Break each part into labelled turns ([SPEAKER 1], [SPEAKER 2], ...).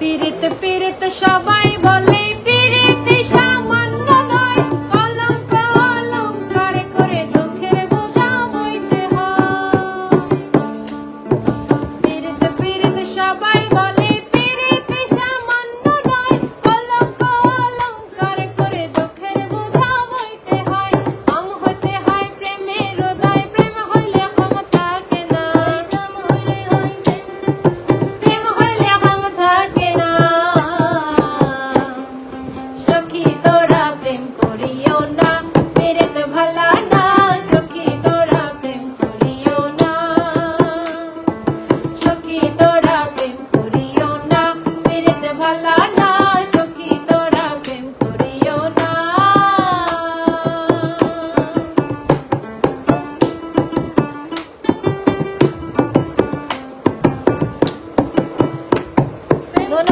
[SPEAKER 1] পীড়িত পীড়িত সবাই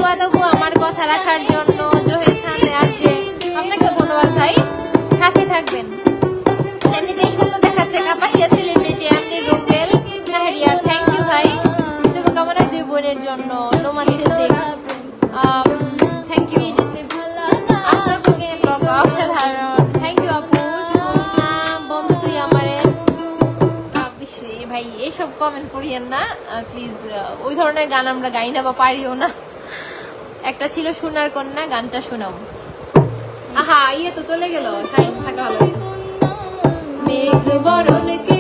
[SPEAKER 1] ধন্যবাদ আবু আমার কথা রাখার জন্য জহির খান আর আপনাকে ধন্যবাদ ভাই। সাথে থাকবেন। এমনিতেই থ্যাংক ইউ ভাই। শুভকামনা দুই বোনের জন্য Noman U Aslam thank you বন্ধু তুই আমারে। ভাই এইসব কমেন্ট করিয়েন না। প্লিজ ওই ধরনের গান আমরা গাই না বা পারিও না। একটা ছিল সোনার কন্যা, গানটা শোনাও। আহা ইয়ে তো চলে গেল। থাকা ভালো। মেঘ বরণকে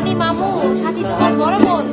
[SPEAKER 1] মানি মামু সাথী তোমার বড় বোন